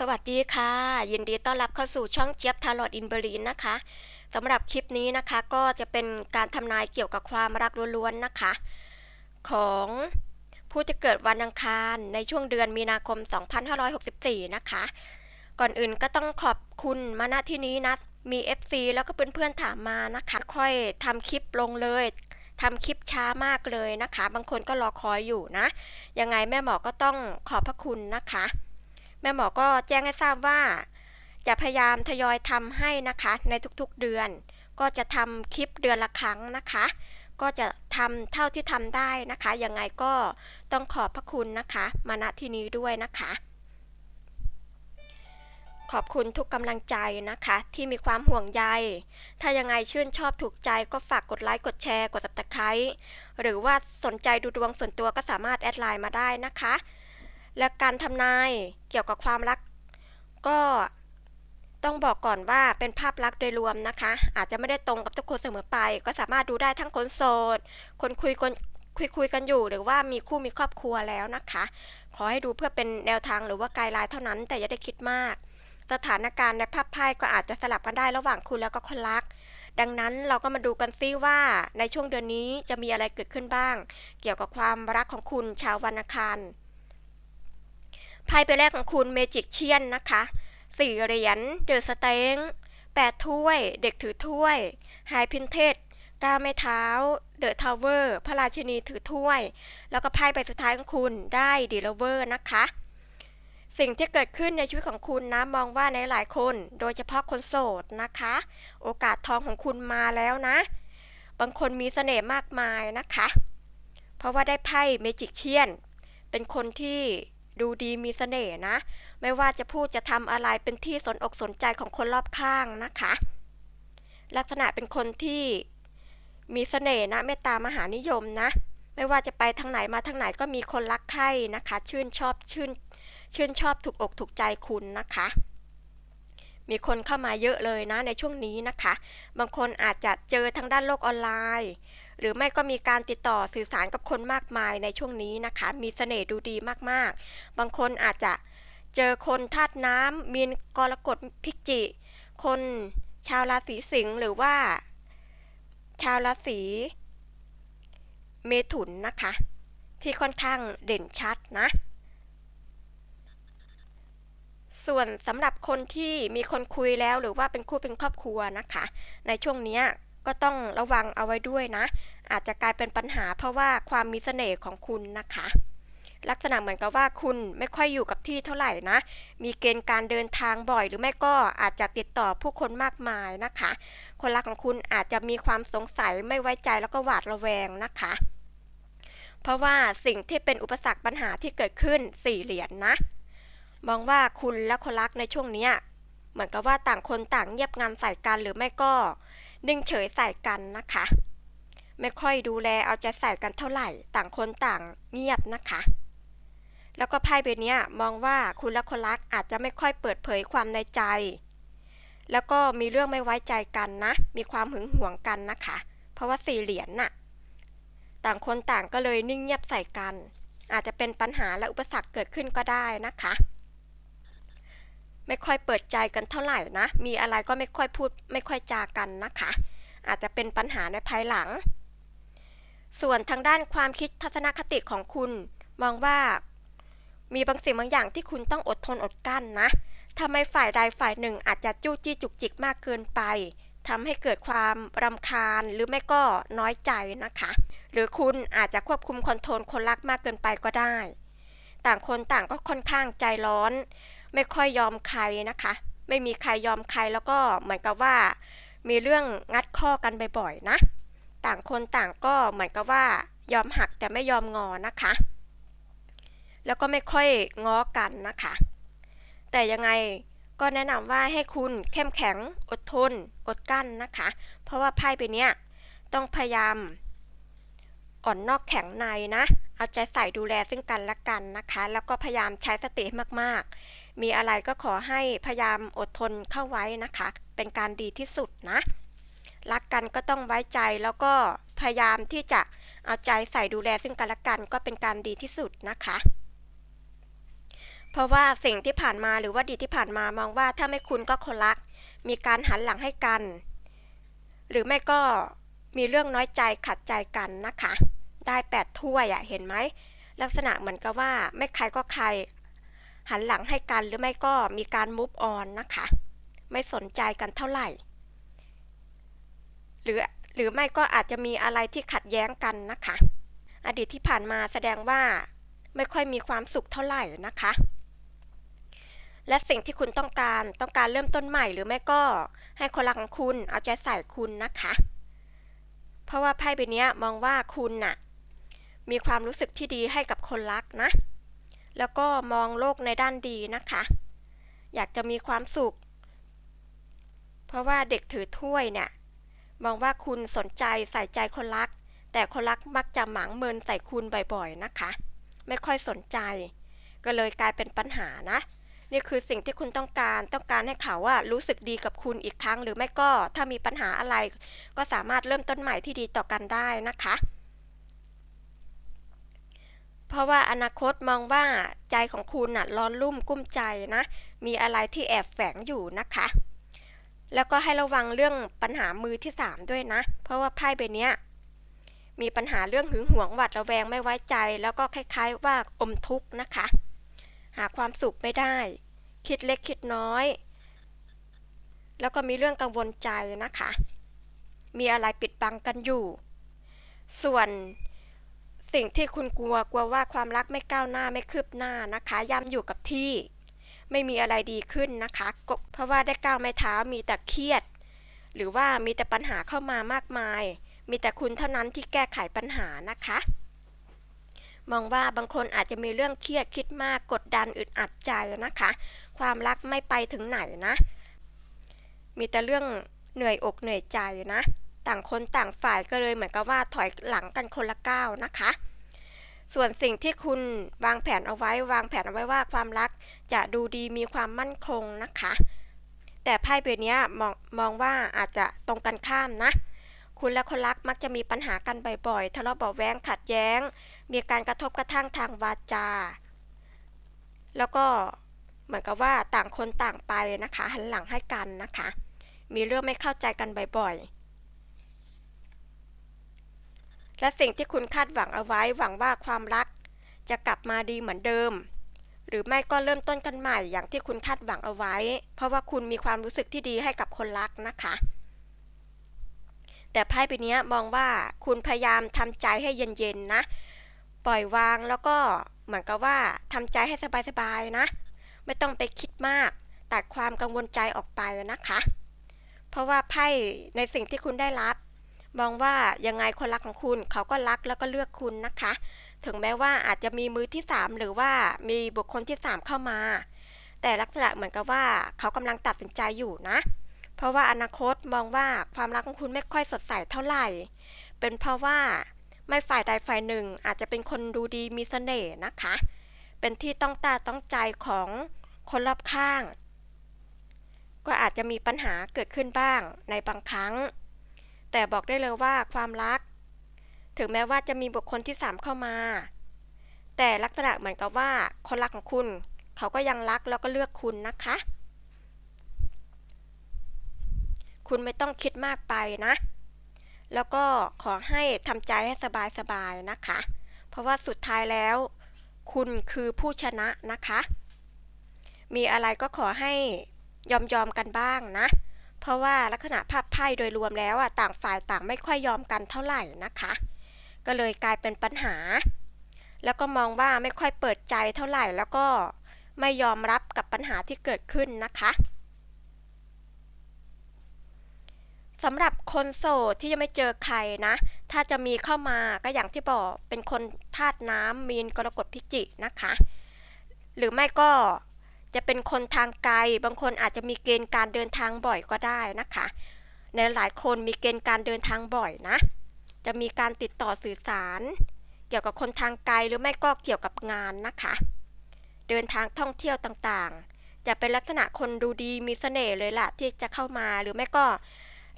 สวัสดีค่ะ ยินดีต้อนรับเข้าสู่ช่องเจี๊ยบทารอดอินเบอรีนนะคะสำหรับคลิปนี้นะคะก็จะเป็นการทำนายเกี่ยวกับความรักล้วนๆนะคะ ของผู้ที่เกิดวันอังคารในช่วงเดือนมีนาคม 2564 นะคะ ก่อนอื่นก็ต้องขอบคุณมาณที่นี้นะ มี FC แล้วก็เพื่อนๆถามมานะคะ ค่อยทำคลิปลงเลยทำคลิปช้ามากเลยนะคะ บางคนก็รอคอยอยู่นะ ยังไงแม่หมอก็ต้องขอบพระคุณนะคะ ม่หมอก็แจ้งให้ทราบว่า จะพยายามทยอยทำให้นะคะ ในทุกๆเดือน ก็จะทำคลิปเดือนละครั้งนะคะ ก็จะทำเท่าที่ทำได้นะคะยังไงก็ต้องขอบพระคุณนะคะ มาณที่นี้ด้วยนะคะ ขอบคุณทุกกำลังใจนะคะ ที่มีความห่วงใย ถ้ายังไงชื่นชอบถูกใจก็ฝากกดไลค์กดแชร์กดติดตามหรือว่าสนใจดูดวงส่วนตัวก็สามารถแอดไลน์มาได้นะคะ และการทำนายเกี่ยวกับความรัก ก็ต้องบอกก่อนว่าเป็นภาพลักษณ์โดยรวมนะคะ อาจจะไม่ได้ตรงกับทุกคนเสมอไป ก็สามารถดูได้ทั้งคนโสด คนคุยคนคุยคุยกันอยู่ หรือว่ามีคู่มีครอบครัวแล้วนะคะ ขอให้ดูเพื่อเป็นแนวทางหรือว่าไกด์ไลน์เท่านั้น แต่อย่าได้คิดมาก สถานการณ์ในภาพไพ่ก็อาจจะสลับกันได้ระหว่างคุณแล้วก็คนรัก ดังนั้นเราก็มาดูกันซิว่าในช่วงเดือนนี้จะมีอะไรเกิดขึ้นบ้าง เกี่ยวกับความรักของคุณชาววันอังคาร ไพ่ใบแรกของคุณเมจิกเชียนนะคะสี่เหรียญเดอะสเต็งแปดถ้วย เด็กถือถ้วยไฮพินเทสก้าวไม้เท้า เดอะทาวเวอร์ พระราชินีถือถ้วย แล้วก็ไพ่ใบสุดท้ายของคุณได้ดีลเวอร์นะคะ สิ่งที่เกิดขึ้นในชีวิตของคุณนะ มองว่าในหลายคน โดยเฉพาะคนโสดนะคะ โอกาสทองของคุณมาแล้วนะ บางคนมีเสน่ห์มากมายนะคะ เพราะว่าได้ไพ่เมจิกเชียน เป็นคนที่ ดูดีมีเสน่ห์นะ ไม่ว่าจะพูดจะทำอะไรเป็นที่สนอกสนใจของคนรอบข้างนะคะ ลักษณะเป็นคนที่มีเสน่ห์นะเมตตามหานิยมนะ ไม่ว่าจะไปทางไหนมาทางไหนก็มีคนรักใคร่นะคะ ชื่นชอบชื่นชื่นชอบถูกอกถูกใจคุณนะคะ มีคนเข้ามาเยอะเลยนะในช่วงนี้นะคะ บางคนอาจจะเจอทางด้านโลกออนไลน์ หรือไม่ก็มีการติดต่อสื่อสารกับคนมากมายในช่วงนี้นะคะ มีเสน่ห์ดูดีมากๆ บางคนอาจจะเจอคนธาตุน้ำมีนกรกฎพิกจิ คนชาวราศีสิงห์หรือว่า ชาวราศีเมถุนนะคะ ที่ค่อนข้างเด่นชัดนะ ส่วนสำหรับคนที่มีคนคุยแล้วหรือว่าเป็นคู่เป็นครอบครัวนะคะ ในช่วงนี้ ก็ต้องระวังเอาไว้ด้วยนะ อาจจะกลายเป็นปัญหาเพราะว่าความมีเสน่ห์ของคุณนะคะ ลักษณะเหมือนกับว่าคุณไม่ค่อยอยู่กับที่เท่าไหร่นะ มีเกณฑ์การเดินทางบ่อย หรือไม่ก็อาจจะติดต่อผู้คนมากมายนะคะ คนรักของคุณอาจจะมีความสงสัยไม่ไว้ใจแล้วก็หวาดระแวงนะคะ เพราะว่าสิ่งที่เป็นอุปสรรคปัญหาที่เกิดขึ้นสี่เหรียญนนะ มองว่าคุณและคนรักในช่วงนี้เหมือนกับว่าต่างคนต่างเงียบงานใส่กันหรือไม่ก็ นิ่งเฉยใส่กันนะคะ ไม่ค่อยดูแลเอาใจใส่กันเท่าไหร่ ต่างคนต่างเงียบนะคะ แล้วก็ไพ่ใบนี้มองว่าคุณและคนรักอาจจะไม่ค่อยเปิดเผยความในใจ แล้วก็มีเรื่องไม่ไว้ใจกันนะ มีความหึงหวงกันนะคะ เพราะว่าสี่เหรียญน่ะ ต่างคนต่างก็เลยนิ่งเงียบใส่กัน อาจจะเป็นปัญหาและอุปสรรคเกิดขึ้นก็ได้นะคะ ไม่ค่อยเปิดใจกันเท่าไหร่นะ มีอะไรก็ไม่ค่อยพูดไม่ค่อยจากันนะคะ อาจจะเป็นปัญหาในภายหลัง ส่วนทางด้านความคิดทัศนคติของคุณ มองว่า มีบางสิ่งบางอย่างที่คุณต้องอดทนอดกลั้นนะทำให้ฝ่ายใดฝ่ายหนึ่งอาจจะจู้จี้จุกจิกมากเกินไปทำให้เกิดความรำคาญหรือไม่ก็น้อยใจนะคะ หรือคุณอาจจะควบคุมคอนโทรลคนรักมากเกินไปก็ได้ ต่างคนต่างก็ค่อนข้างใจร้อน ไม่ค่อยยอมใครนะคะ ไม่มีใครยอมใครแล้วก็เหมือนกับว่า มีเรื่องงัดข้อกันบ่อยๆนะ ต่างคนต่างก็เหมือนกับว่ายอมหักแต่ไม่ยอมงอนะคะ แล้วก็ไม่ค่อยง้อกันนะคะ แต่ยังไงก็แนะนำว่าให้คุณเข้มแข็งอดทน อดกั้นนะคะ เพราะว่าไพ่ใบเนี้ยต้องพยายามอ่อนนอกแข็งในนะ เอาใจใส่ดูแลซึ่งกันและกันนะคะ แล้วก็พยายามใช้สติมากๆ มีอะไรก็ขอให้พยายามอดทนเข้าไว้นะคะ เป็นการดีที่สุดนะ รักกันก็ต้องไว้ใจแล้วก็พยายามที่จะเอาใจใส่ดูแลซึ่งกันและกันก็เป็นการดีที่สุดนะคะ เพราะว่าสิ่งที่ผ่านมาหรือว่าดีที่ผ่านมามองว่าถ้าไม่คุณก็คนรัก มีการหันหลังให้กัน หรือไม่ก็มีเรื่องน้อยใจขัดใจกันนะคะ ได้แปดถ้วยอะเห็นไหมลักษณะเหมือนกับว่าไม่ใครก็ใคร หันหลังให้กันหรือไม่ก็มีการมูฟออนนะคะ ไม่สนใจกันเท่าไหร่ หรือหรือไม่ก็อาจจะมีอะไรที่ขัดแย้งกันนะคะ อดีตที่ผ่านมาแสดงว่าไม่ค่อยมีความสุขเท่าไหร่นะคะ และสิ่งที่คุณต้องการต้องการเริ่มต้นใหม่ หรือไม่ก็ให้คนรักของคุณเอาใจใส่คุณนะคะ เพราะว่าไพ่ใบนี้มองว่าคุณน่ะ มีความรู้สึกที่ดีให้กับคนรักนะ แล้วก็มองโลกในด้านดีนะคะ อยากจะมีความสุข เพราะว่าเด็กถือถ้วยเนี่ย มองว่าคุณสนใจใส่ใจคนรัก แต่คนรักมักจะหมางเมินใส่คุณบ่อยๆนะคะ ไม่ค่อยสนใจ ก็เลยกลายเป็นปัญหานะ นี่คือสิ่งที่คุณต้องการ ต้องการให้เขาว่ารู้สึกดีกับคุณอีกครั้ง หรือไม่ก็ถ้ามีปัญหาอะไร ก็สามารถเริ่มต้นใหม่ที่ดีต่อกันได้นะคะ เพราะว่าอนาคตมองว่าใจของคุณน่ะร้อนรุ่มกุ้มใจนะ มีอะไรที่แอบแฝงอยู่นะคะ แล้วก็ให้ระวังเรื่องปัญหามือที่สามด้วยนะ เพราะว่าไพ่ใบนี้มีปัญหาเรื่องหึงหวงหวัดระแวงไม่ไว้ใจ แล้วก็คล้ายๆว่าอมทุกข์นะคะ หาความสุขไม่ได้ คิดเล็กคิดน้อย แล้วก็มีเรื่องกังวลใจนะคะ มีอะไรปิดบังกันอยู่ ส่วน สิ่งที่คุณกลัวกลัวว่าความรักไม่ก้าวหน้าไม่คืบหน้านะคะ ย่ำอยู่กับที่ ไม่มีอะไรดีขึ้นนะคะ เพราะว่าได้ก้าวไม่เท้ามีแต่เครียด หรือว่ามีแต่ปัญหาเข้ามามากมาย มีแต่คุณเท่านั้นที่แก้ไขปัญหานะคะ มองว่าบางคนอาจจะมีเรื่องเครียดคิดมากกดดันอึดอัดใจนะคะ ความรักไม่ไปถึงไหนนะ มีแต่เรื่องเหนื่อยอกเหนื่อยใจนะ ต่างคนต่างฝ่ายก็เลยเหมือนกับว่าถอยหลังกันคนละก้าวนะคะ ส่วนสิ่งที่คุณวางแผนเอาไว้ วางแผนเอาไว้ว่าความรักจะดูดีมีความมั่นคงนะคะ แต่ไพ่ใบนี้มองมองว่าอาจจะตรงกันข้ามนะ คุณและคนรักมักจะมีปัญหากันบ่อยๆ ทะเลาะเบาแวงขัดแย้ง มีการกระทบกระทั่งทางวาจา แล้วก็เหมือนกับว่าต่างคนต่างไปนะคะ หันหลังให้กันนะคะ มีเรื่องไม่เข้าใจกันบ่อยๆ และสิ่งที่คุณคาดหวังเอาไว้หวังว่าความรัก จะกลับมาดีเหมือนเดิม หรือไม่ก็เริ่มต้นกันใหม่อย่างที่คุณคาดหวังเอาไว้ เพราะว่าคุณมีความรู้สึกที่ดีให้กับคนรักนะคะ แต่ไพ่ใบนี้มองว่าคุณพยายามทำใจให้เย็นๆนะ ปล่อยวางแล้วก็เหมือนกับว่าทำใจให้สบายๆนะ ไม่ต้องไปคิดมาก ตัดความกังวลใจออกไปนะคะ เพราะว่าไพ่ในสิ่งที่คุณได้รับ มองว่ายังไงคนรักของคุณเขาก็รักแล้วก็เลือกคุณนะคะ ถึงแม้ว่าอาจจะมีมือที่ 3 หรือว่ามีบุคคลที่ 3 เข้ามา แต่ลักษณะเหมือนกับว่าเขากำลังตัดสินใจอยู่นะ เพราะว่าอนาคตมองว่าความรักของคุณไม่ค่อยสดใสเท่าไหร่ เป็นเพราะว่าไม่ฝ่ายใดฝ่ายหนึ่งอาจจะเป็นคนดูดีมีเสน่ห์นะคะ เป็นที่ต้องตาต้องใจของคนรอบข้าง ก็อาจจะมีปัญหาเกิดขึ้นบ้างในบางครั้ง แต่บอกได้เลยว่าความรัก ถึงแม้ว่าจะมีบุคคลที่ 3 เข้ามา แต่ลักษณะเหมือนกับว่าคนรักของคุณ เขาก็ยังรักแล้วก็เลือกคุณนะคะ คุณไม่ต้องคิดมากไปนะ แล้วก็ขอให้ทำใจให้สบายๆนะคะ เพราะว่าสุดท้ายแล้ว คุณคือผู้ชนะนะคะ มีอะไรก็ขอให้ยอมยอมๆกันบ้างนะ เพราะว่าลักษณะภาพไพ่โดยรวมแล้วอะต่างฝ่ายต่างไม่ค่อยยอมกันเท่าไหร่นะคะ ก็เลยกลายเป็นปัญหา แล้วก็มองว่าไม่ค่อยเปิดใจเท่าไหร่แล้วก็ไม่ยอมรับกับปัญหาที่เกิดขึ้นนะคะสำหรับคนโสดที่ยังไม่เจอใครนะ ถ้าจะมีเข้ามาก็อย่างที่บอกเป็นคนธาตุน้ำมีนกรกฎพิจิกนะคะ หรือไม่ก็ จะเป็นคนทางไกล บางคนอาจจะมีเกณฑ์การเดินทางบ่อยก็ได้นะคะ ในหลายคนมีเกณฑ์การเดินทางบ่อยนะ จะมีการติดต่อสื่อสาร เกี่ยวกับคนทางไกลหรือไม่ก็เกี่ยวกับงานนะคะ เดินทางท่องเที่ยวต่างๆ จะเป็นลักษณะคนดูดีมีเสน่ห์เลยล่ะที่จะเข้ามาหรือไม่ก็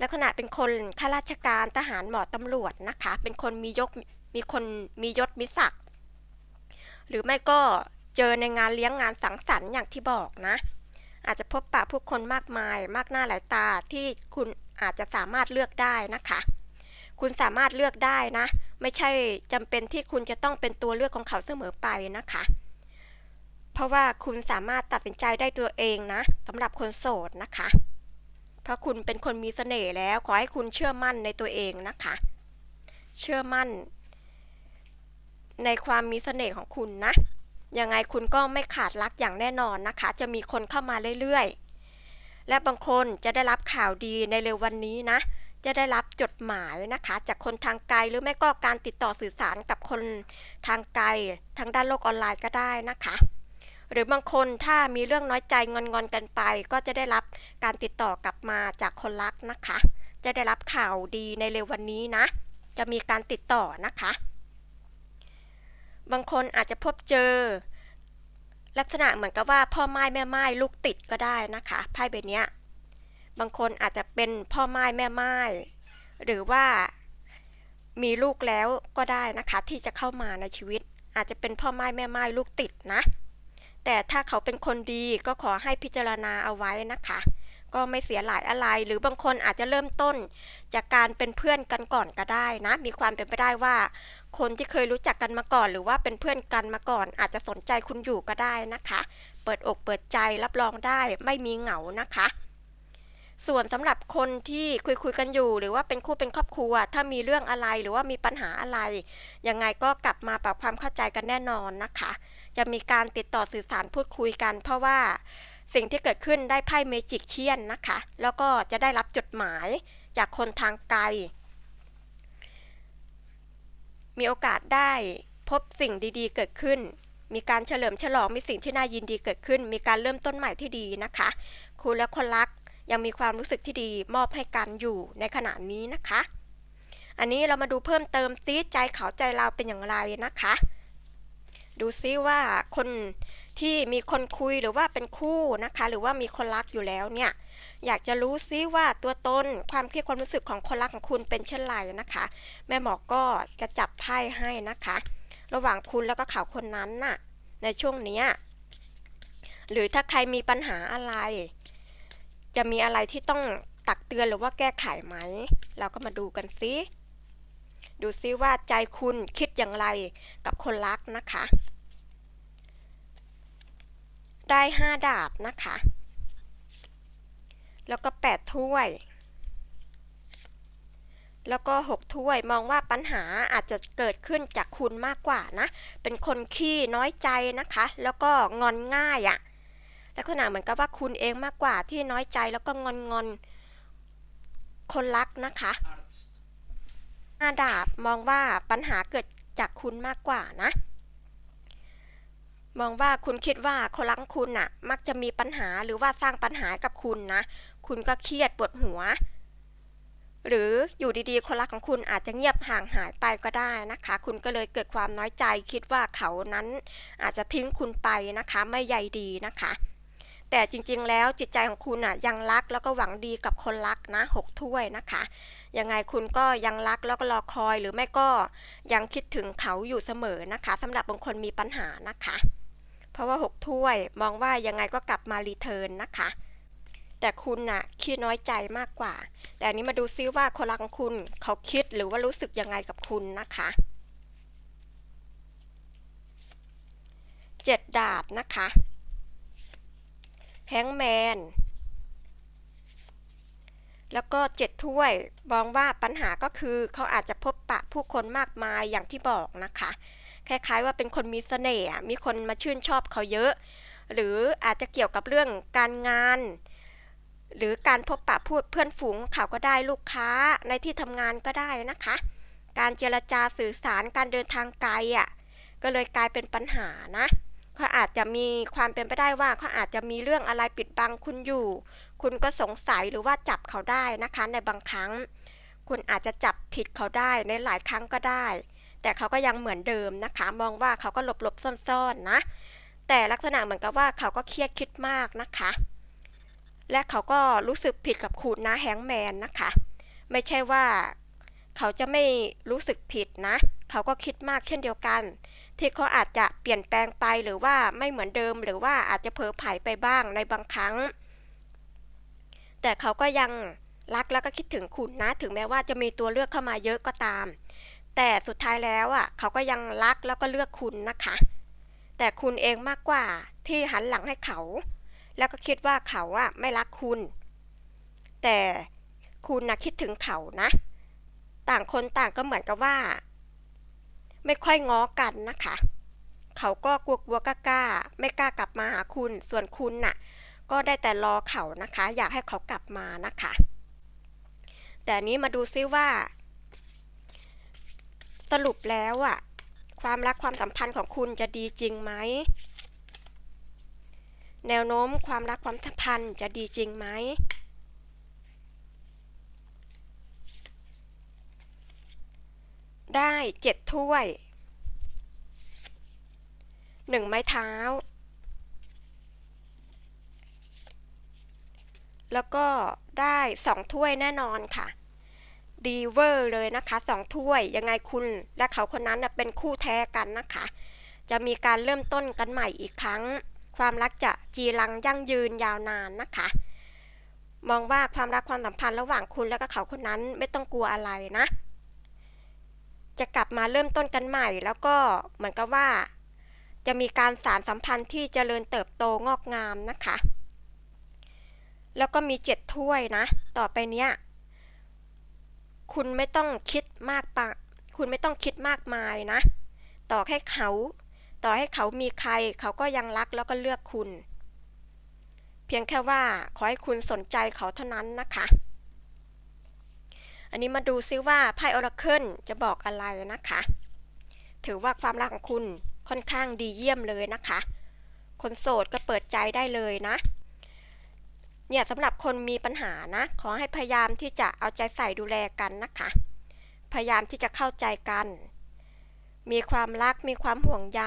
ลักษณะเป็นคนข้าราชการทหารหมอตำรวจนะคะ เป็นคนมียศมีคนมียศมีศักดิ์หรือไม่ก็ เจอในงานเลี้ยงงานสังสรรค์อย่างที่บอกนะ อาจจะพบปะผู้คนมากมาย มากหน้าหลายตาที่คุณอาจจะสามารถเลือกได้นะคะ คุณสามารถเลือกได้นะ ไม่ใช่จำเป็นที่คุณจะต้องเป็นตัวเลือกของเขาเสมอไปนะคะ เพราะว่าคุณสามารถตัดสินใจได้ตัวเองนะสำหรับคนโสดนะคะ เพราะคุณเป็นคนมีเสน่ห์แล้วขอให้คุณเชื่อมั่นในตัวเองนะคะ เชื่อมั่นในความมีเสน่ห์ของคุณนะ ยังไงคุณก็ไม่ขาดรักอย่างแน่นอนนะคะ จะมีคนเข้ามาเรื่อยๆ และบางคนจะได้รับข่าวดีในเร็ววันนี้นะ จะได้รับจดหมายนะคะ จากคนทางไกลหรือไม่ก็การติดต่อสื่อสารกับคนทางไกลทางด้านโลกออนไลน์ก็ได้นะคะ หรือบางคนถ้ามีเรื่องน้อยใจงอนๆกันไป ก็จะได้รับการติดต่อกลับมาจากคนรักนะคะ จะได้รับข่าวดีในเร็ววันนี้นะ จะมีการติดต่อนะคะ บางคนอาจจะพบเจอ ลักษณะเหมือนกับว่าพ่อไม้แม่ไม้ลูกติดก็ได้นะคะไพ่ใบเนี้ยบางคนอาจจะเป็นพ่อไม้แม่ไม้หรือว่ามีลูกแล้วก็ได้นะคะที่จะเข้ามาในชีวิต อาจจะเป็นพ่อไม้แม่ไม้ลูกติดนะ แต่ถ้าเขาเป็นคนดีก็ขอให้พิจารณาเอาไว้นะคะ ก็ไม่เสียหลายอะไร หรือบางคนอาจจะเริ่มต้นจากการเป็นเพื่อนกันก่อนก็ได้นะ มีความเป็นไปได้ว่า คนที่เคยรู้จักกันมาก่อน หรือว่าเป็นเพื่อนกันมาก่อน อาจจะสนใจคุณอยู่ก็ได้นะคะ เปิดอกเปิดใจรับรองได้ไม่มีเหงานะคะ ส่วนสำหรับคนที่คุยคุยกันอยู่ หรือว่าเป็นคู่เป็นครอบครัว ถ้ามีเรื่องอะไรหรือว่ามีปัญหาอะไรยังไงก็กลับมาปรับความเข้าใจกันแน่นอนนะคะ จะมีการติดต่อสื่อสารพูดคุยกัน เพราะว่าสิ่งที่เกิดขึ้นได้ไพ่เมจิกเชียนนะคะ แล้วก็จะได้รับจดหมายจากคนทางไกล มีโอกาสได้พบสิ่งดีๆ เกิดขึ้น มีการเฉลิมฉลอง มีสิ่งที่น่ายินดีเกิดขึ้น มีการเริ่มต้นใหม่ที่ดีนะคะ คุณและคนรักยังมีความรู้สึกที่ดีมอบให้กันอยู่ในขณะนี้นะคะ อันนี้เรามาดูเพิ่มเติมซิใจเขาใจเราเป็นอย่างไรนะคะ ดูซิว่าคนที่มีคนคุยหรือว่าเป็นคู่นะคะ หรือว่ามีคนรักอยู่แล้วเนี่ย อยากจะรู้ซิว่าตัวตนความคิดความรู้สึกของคนรักของคุณเป็นเช่นไรนะคะ แม่หมอก็จะจับไพ่ให้นะคะ ระหว่างคุณแล้วก็เขาคนนั้นน่ะ ในช่วงนี้หรือถ้าใครมีปัญหาอะไร จะมีอะไรที่ต้องตักเตือนหรือว่าแก้ไขไหม เราก็มาดูกันซิดูซิว่าใจคุณคิดอย่างไรกับคนรักนะคะ ได้ห้าดาบนะคะ แล้วก็แปดถ้วย แล้วก็หกถ้วย มองว่าปัญหาอาจจะเกิดขึ้นจากคุณมากกว่านะ เป็นคนขี้น้อยใจนะคะ แล้วก็งอนง่ายอะ่ะลักษณะเหมือนกับว่าคุณเองมากกว่าที่น้อยใจแล้วก็งอนงอนคนรักนะคะห้าดาบมองว่าปัญหาเกิดจากคุณมากกว่านะ มองว่าคุณคิดว่าคนรักคุณน่ะ มักจะมีปัญหาหรือว่าสร้างปัญหากับคุณนะ คุณก็เครียดปวดหัว หรืออยู่ดีๆ คนรักของคุณอาจจะเงียบห่างหายไปก็ได้นะคะ คุณก็เลยเกิดความน้อยใจคิดว่าเขานั้นอาจจะทิ้งคุณไปนะคะ ไม่ใยดีนะคะ แต่จริงๆ แล้วจิตใจของคุณอะยังรักแล้วก็หวังดีกับคนรักนะหกถ้วยนะคะยังไงคุณก็ยังรักแล้วก็รอคอยหรือไม่ก็ยังคิดถึงเขาอยู่เสมอนะคะสำหรับบางคนมีปัญหานะคะ เพราะว่าหกถ้วยมองว่ายังไงก็กลับมารีเทิร์นนะคะ แต่คุณน่ะขี้น้อยใจมากกว่า แต่อันนี้มาดูซิว่าคนรักของคุณเขาคิดหรือว่ารู้สึกยังไงกับคุณนะคะเจ็ดดาบนะคะแฮงแมนแล้วก็เจ็ดถ้วยมองว่าปัญหาก็คือเขาอาจจะพบปะผู้คนมากมายอย่างที่บอกนะคะคล้ายๆว่าเป็นคนมีเสน่ห์มีคนมาชื่นชอบเขาเยอะ หรืออาจจะเกี่ยวกับเรื่องการงาน หรือการพบปะพูดเพื่อนฝูงเขาก็ได้ลูกค้าในที่ทำงานก็ได้นะคะ การเจรจาสื่อสารการเดินทางไกลอะก็เลยกลายเป็นปัญหานะเขาอาจจะมีความเป็นไปได้ว่าเขาอาจจะมีเรื่องอะไรปิดบังคุณอยู่ คุณก็สงสัยหรือว่าจับเขาได้นะคะในบางครั้ง คุณอาจจะจับผิดเขาได้ในหลายครั้งก็ได้ แต่เขาก็ยังเหมือนเดิมนะคะ มองว่าเขาก็หลบหลบๆซ่อนๆนะ แต่ลักษณะเหมือนกับว่าเขาก็เครียดคิดมากนะคะ และเขาก็รู้สึกผิดกับคุณนะแฮงแมนนะคะ ไม่ใช่ว่าเขาจะไม่รู้สึกผิดนะ เขาก็คิดมากเช่นเดียวกัน ที่เขาอาจจะเปลี่ยนแปลงไปหรือว่าไม่เหมือนเดิม หรือว่าอาจจะเผลอไผลไปบ้างในบางครั้ง แต่เขาก็ยังรักแล้วก็คิดถึงคุณนะ ถึงแม้ว่าจะมีตัวเลือกเข้ามาเยอะก็ตาม แต่สุดท้ายแล้วอะเขาก็ยังรักแล้วก็เลือกคุณนะคะ แต่คุณเองมากกว่าที่หันหลังให้เขา แล้วก็คิดว่าเขาอะไม่รักคุณ แต่คุณนะคิดถึงเขานะ ต่างคนต่างก็เหมือนกับว่า ไม่ค่อยง้อกันนะคะ เขาก็กลัวกลัวกล้าไม่กล้ากลับมาหาคุณ ส่วนคุณน่ะ ก็ได้แต่รอเขานะคะ อยากให้เขากลับมานะคะ แต่นี้มาดูซิว่า สรุปแล้วอะความรักความสัมพันธ์ของคุณจะดีจริงไหม แนวโน้มความรักความสัมพันธ์จะดีจริงไหม ได้เจ็ดถ้วยหนึ่งไม้เท้า แล้วก็ได้สองถ้วยแน่นอนค่ะ ดีเวอร์เลยนะคะสองถ้วย ยังไงคุณและเขาคนนั้นเป็นคู่แท้กันนะคะ จะมีการเริ่มต้นกันใหม่อีกครั้ง ความรักจะจีรังยั่งยืนยาวนานนะคะ มองว่าความรักความสัมพันธ์ระหว่างคุณและก็เขาคนนั้นไม่ต้องกลัวอะไรนะ จะกลับมาเริ่มต้นกันใหม่ แล้วก็เหมือนกับว่า จะมีการสารสัมพันธ์ที่เจริญเติบโตงอกงามนะคะ แล้วก็มีเจ็ดถ้วยนะ ต่อไปเนี้ยคุณไม่ต้องคิดมากปะคุณไม่ต้องคิดมากมายนะ ต่อให้เขา ต่อให้เขามีใครเขาก็ยังรักแล้วก็เลือกคุณ เพียงแค่ว่าขอให้คุณสนใจเขาเท่านั้นนะคะ อันนี้มาดูซิว่าไพ่ออราเคิลจะบอกอะไรนะคะ ถือว่าความรักของคุณค่อนข้างดีเยี่ยมเลยนะคะ คนโสดก็เปิดใจได้เลยนะ เนี่ยสำหรับคนมีปัญหานะ ขอให้พยายามที่จะเอาใจใส่ดูแลกันนะคะ พยายามที่จะเข้าใจกัน มีความรักมีความห่วงใย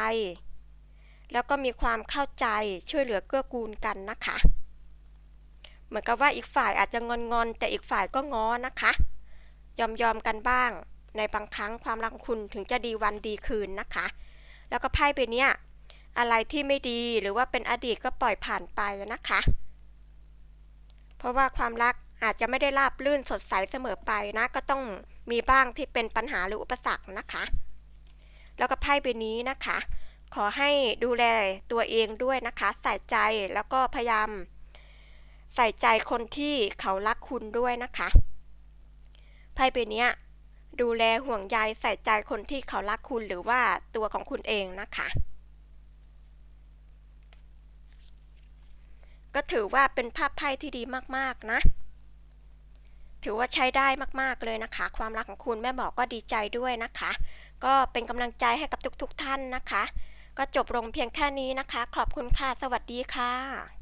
แล้วก็มีความเข้าใจช่วยเหลือเกื้อกูลกันนะคะ เหมือนกับว่าอีกฝ่ายอาจจะงอนงอนแต่อีกฝ่ายก็ง้อนะคะ ยอมยอมกันบ้าง ในบางครั้งความรักคุณถึงจะดีวันดีคืนนะคะ แล้วก็ไพ่ใบเนี้ยอะไรที่ไม่ดีหรือว่าเป็นอดีตก็ปล่อยผ่านไปนะคะ เพราะว่าความรักอาจจะไม่ได้ราบรื่นสดใสเสมอไปนะ ก็ต้องมีบ้างที่เป็นปัญหาหรืออุปสรรคนะคะ แล้วก็ไพ่ใบนี้นะคะ ขอให้ดูแลตัวเองด้วยนะคะ ใส่ใจแล้วก็พยายาม ใส่ใจคนที่เขารักคุณด้วยนะคะไพ่ใบนี้ดูแลห่วงใยใส่ใจคนที่เขารักคุณหรือว่าตัวของคุณเองนะคะ ก็ถือว่าเป็นภาพไพ่ที่ดีมากๆนะ ถือว่าใช้ได้มากๆเลยนะคะ ความรักของคุณแม่หมอก็ดีใจด้วยนะคะ ก็เป็นกำลังใจให้กับทุกๆท่านนะคะ ก็จบลงเพียงแค่นี้นะคะ ขอบคุณค่ะ สวัสดีค่ะ